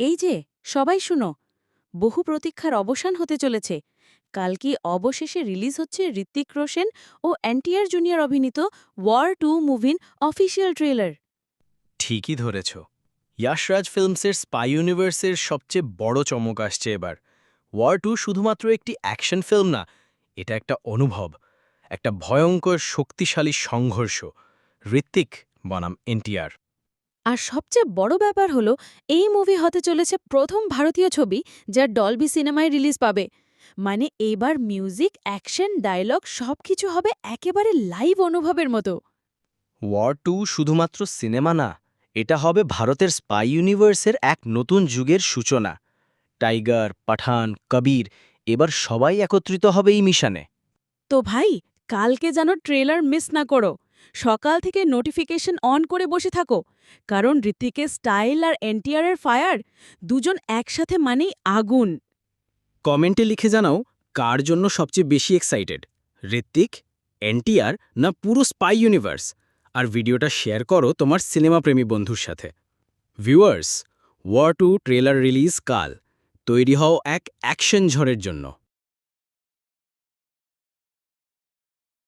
এই যে, সবাই শুনো, বহু প্রতীক্ষার অবসান হতে চলেছে। কাল কি অবশেষে রিলিজ হচ্ছে ঋত্বিক রোশন ও এনটিআর জুনিয়র অভিনীত ওয়ার টু মুভিন অফিসিয়াল ট্রেলার ঠিকই ধরেছ। ইয়াশরাজ ফিল্মসের স্পাই ইউনিভার্সের সবচেয়ে বড় চমক আসছে এবার। ওয়ার টু শুধুমাত্র একটি অ্যাকশন ফিল্ম না, এটা একটা অনুভব, একটা ভয়ঙ্কর শক্তিশালী সংঘর্ষ। ঋত্বিক বনাম এনটিআর। আর সবচেয়ে বড় ব্যাপার হলো এই মুভি হতে চলেছে প্রথম ভারতীয় ছবি যা ডলবি সিনেমায় রিলিজ পাবে। মানে এইবার মিউজিক অ্যাকশন ডায়লগ সবকিছু হবে একেবারে লাইভ অনুভবের মতো। ওয়ার টু শুধুমাত্র সিনেমা না এটা হবে ভারতের স্পাই ইউনিভার্সের এক নতুন যুগের সূচনা। টাইগার পাঠান কবির এবার সবাই একত্রিত হবে এই মিশনে। তো ভাই কালকে যেন ট্রেলার মিস না করো। সকাল থেকে নোটিফিকেশন অন করে বসে থাকো। কারণ ঋতিকের স্টাইল আর এনটিআর এর ফায়ার দুজন একসাথে মানেই আগুন। কমেন্টে লিখে জানাও কার জন্য সবচেয়ে বেশি এক্সাইটেড ঋত্বিক এনটিআর না পুরো স্পাই ইউনিভার্স আর ভিডিওটা শেয়ার করো তোমার সিনেমাপ্রেমী বন্ধুর সাথে। Viewers War two trailer release কাল। তৈরি হও এক অ্যাকশন ঝড়ের জন্য।